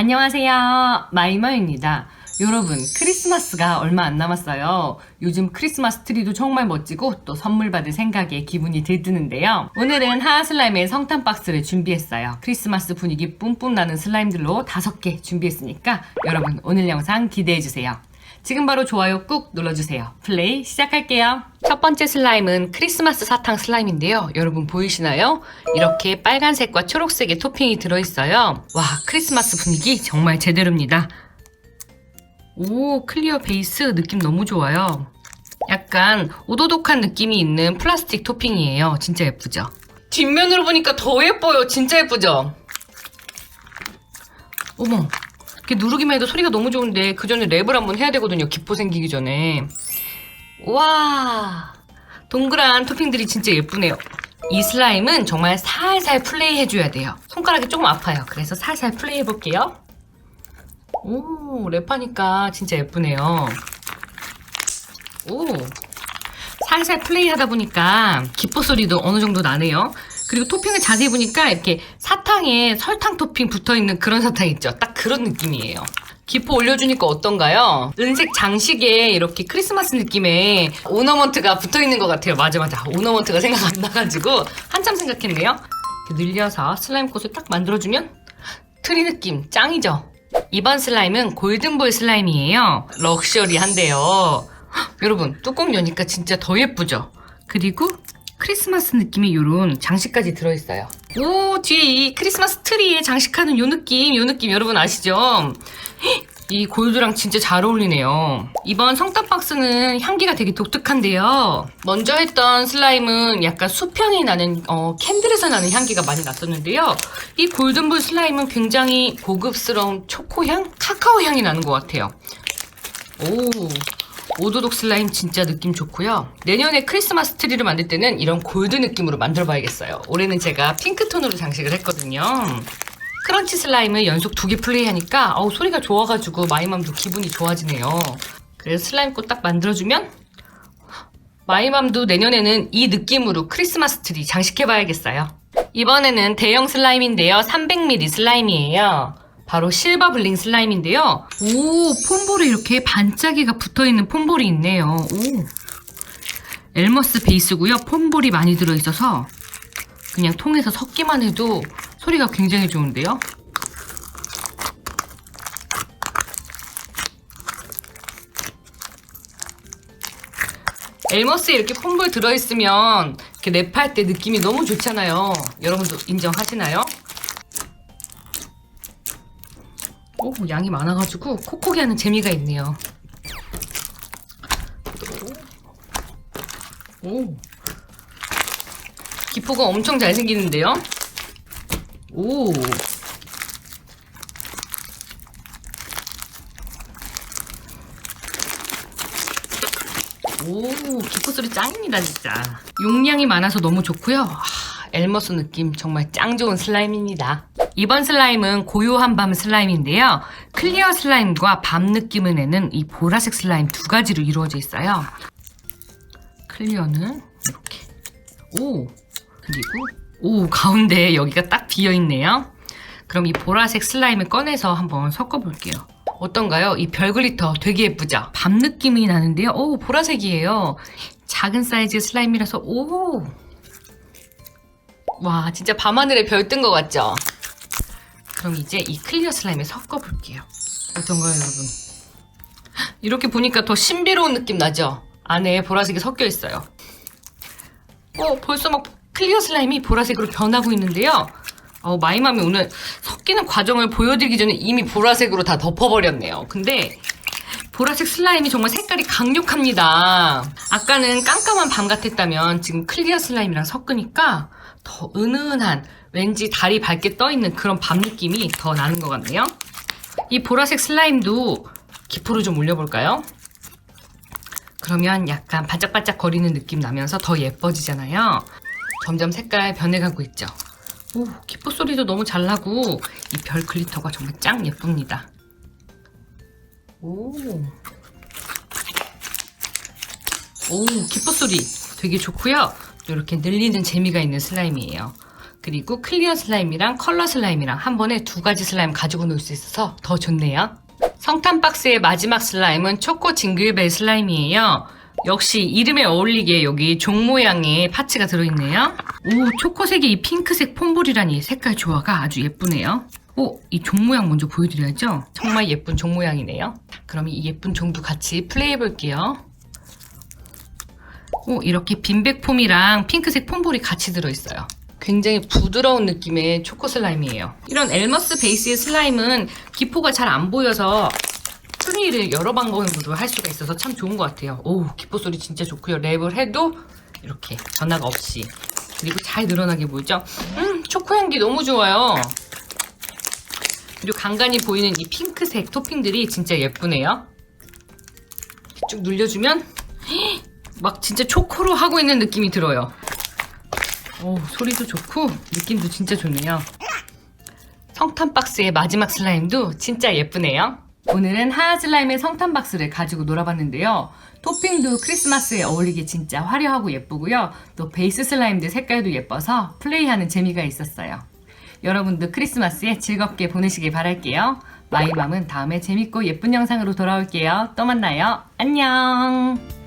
안녕하세요. 마이마입니다. 여러분, 크리스마스가 얼마 안 남았어요. 요즘 크리스마스 트리도 정말 멋지고 또 선물 받을 생각에 기분이 들뜨는데요. 오늘은 하하 슬라임의 성탄 박스를 준비했어요. 크리스마스 분위기 뿜뿜 나는 슬라임들로 다섯 개 준비했으니까 여러분 오늘 영상 기대해주세요. 지금 바로 좋아요 꾹 눌러주세요. 플레이 시작할게요. 첫 번째 슬라임은 크리스마스 사탕 슬라임인데요. 여러분 보이시나요? 이렇게 빨간색과 초록색의 토핑이 들어있어요. 와, 크리스마스 분위기 정말 제대로입니다. 오, 클리어 베이스 느낌 너무 좋아요. 약간 오도독한 느낌이 있는 플라스틱 토핑이에요. 진짜 예쁘죠? 뒷면으로 보니까 더 예뻐요. 진짜 예쁘죠? 어머, 누르기만 해도 소리가 너무 좋은데 그 전에 랩을 한번 해야 되거든요. 기포 생기기 전에. 와, 동그란 토핑들이 진짜 예쁘네요. 이 슬라임은 정말 살살 플레이 해줘야 돼요. 손가락이 조금 아파요. 그래서 살살 플레이 해볼게요. 오, 랩하니까 진짜 예쁘네요. 오, 살살 플레이 하다 보니까 기포 소리도 어느 정도 나네요. 그리고 토핑을 자세히 보니까 이렇게 사탕에 설탕 토핑 붙어 있는 그런 사탕 있죠. 딱 그런 느낌이에요. 기포 올려주니까 어떤가요? 은색 장식에 이렇게 크리스마스 느낌의 오너먼트가 붙어 있는 것 같아요. 맞아, 맞아. 오너먼트가 생각 안 나가지고 한참 생각했네요. 늘려서 슬라임 꽃을 딱 만들어주면 트리 느낌 짱이죠? 이번 슬라임은 골든볼 슬라임이에요. 럭셔리한데요. 헉, 여러분, 뚜껑 여니까 진짜 더 예쁘죠? 그리고 크리스마스 느낌의 요런 장식까지 들어있어요. 오, 뒤에 이 크리스마스 트리에 장식하는 요 느낌, 요 느낌 여러분 아시죠? 헉, 이 골드랑 진짜 잘 어울리네요. 이번 성탄 박스는 향기가 되게 독특한데요. 먼저 했던 슬라임은 약간 수평이 나는 어, 캔들에서 나는 향기가 많이 났었는데요. 이 골든볼 슬라임은 굉장히 고급스러운 초코향, 카카오 향이 나는 것 같아요. 오, 오도독 슬라임 진짜 느낌 좋고요. 내년에 크리스마스 트리를 만들 때는 이런 골드 느낌으로 만들어 봐야겠어요. 올해는 제가 핑크톤으로 장식을 했거든요. 크런치 슬라임을 연속 두 개 플레이하니까 어우, 소리가 좋아가지고 마이맘도 기분이 좋아지네요. 그래서 슬라임 꽃 딱 만들어주면 마이맘도 내년에는 이 느낌으로 크리스마스 트리 장식해봐야겠어요. 이번에는 대형 슬라임인데요. 300ml 슬라임이에요. 바로 실버 블링 슬라임인데요. 오, 폼볼에 이렇게 반짝이가 붙어있는 폼볼이 있네요. 오. 엘머스 베이스고요. 폼볼이 많이 들어있어서 그냥 통에서 섞기만 해도 소리가 굉장히 좋은데요. 엘머스에 이렇게 폼볼 들어있으면 이렇게 랩할 때 느낌이 너무 좋잖아요. 여러분도 인정하시나요? 오, 양이 많아가지고 콕콕이 하는 재미가 있네요. 오. 기포가 엄청 잘 생기는데요? 오. 오, 기포 소리 짱입니다, 진짜. 용량이 많아서 너무 좋고요. 아, 엘머스 느낌 정말 짱 좋은 슬라임입니다. 이번 슬라임은 고요한 밤 슬라임인데요. 클리어 슬라임과 밤 느낌을 내는 이 보라색 슬라임 두 가지로 이루어져 있어요. 클리어는 이렇게. 오, 그리고 오, 가운데 여기가 딱 비어 있네요. 그럼 이 보라색 슬라임을 꺼내서 한번 섞어 볼게요. 어떤가요? 이 별 글리터 되게 예쁘죠? 밤 느낌이 나는데요. 오, 보라색이에요. 작은 사이즈 슬라임이라서 오. 와, 진짜 밤하늘에 별 뜬 것 같죠? 그럼 이제 이 클리어 슬라임에 섞어 볼게요. 어떤가요, 여러분? 이렇게 보니까 더 신비로운 느낌 나죠? 안에 보라색이 섞여 있어요. 어, 벌써 막 클리어 슬라임이 보라색으로 변하고 있는데요. 어, 마이맘이 오늘 섞이는 과정을 보여드리기 전에 이미 보라색으로 다 덮어버렸네요. 근데 보라색 슬라임이 정말 색깔이 강력합니다. 아까는 깜깜한 밤 같았다면 지금 클리어 슬라임이랑 섞으니까 더 은은한 왠지 달이 밝게 떠있는 그런 밤 느낌이 더 나는 것 같네요. 이 보라색 슬라임도 기포를 좀 올려볼까요? 그러면 약간 반짝반짝 거리는 느낌 나면서 더 예뻐지잖아요. 점점 색깔 변해가고 있죠. 오, 기포 소리도 너무 잘 나고 이 별 글리터가 정말 짱 예쁩니다. 오. 오, 기포 소리 되게 좋고요. 이렇게 늘리는 재미가 있는 슬라임이에요. 그리고 클리어 슬라임이랑 컬러 슬라임이랑 한 번에 두 가지 슬라임 가지고 놀 수 있어서 더 좋네요. 성탄 박스의 마지막 슬라임은 초코 징글벨 슬라임이에요. 역시 이름에 어울리게 여기 종 모양의 파츠가 들어있네요. 오, 초코색의 이 핑크색 폼볼이라니 색깔 조화가 아주 예쁘네요. 오, 이 종 모양 먼저 보여드려야죠. 정말 예쁜 종 모양이네요. 그럼 이 예쁜 종도 같이 플레이해볼게요. 오, 이렇게 빈백 폼이랑 핑크색 폼볼이 같이 들어있어요. 굉장히 부드러운 느낌의 초코 슬라임이에요. 이런 엘머스 베이스의 슬라임은 기포가 잘 안 보여서 플레이를 여러 방법으로 할 수가 있어서 참 좋은 것 같아요. 오, 기포 소리 진짜 좋고요. 랩을 해도 이렇게 전화가 없이 그리고 잘 늘어나게 보이죠? 음, 초코 향기 너무 좋아요. 그리고 간간히 보이는 이 핑크색 토핑들이 진짜 예쁘네요. 쭉 눌려주면 막 진짜 초코로 하고 있는 느낌이 들어요. 오, 소리도 좋고 느낌도 진짜 좋네요. 성탄 박스의 마지막 슬라임도 진짜 예쁘네요. 오늘은 하얀 슬라임의 성탄 박스를 가지고 놀아봤는데요. 토핑도 크리스마스에 어울리게 진짜 화려하고 예쁘고요. 또 베이스 슬라임들 색깔도 예뻐서 플레이하는 재미가 있었어요. 여러분도 크리스마스에 즐겁게 보내시길 바랄게요. 마이맘은 다음에 재밌고 예쁜 영상으로 돌아올게요. 또 만나요. 안녕!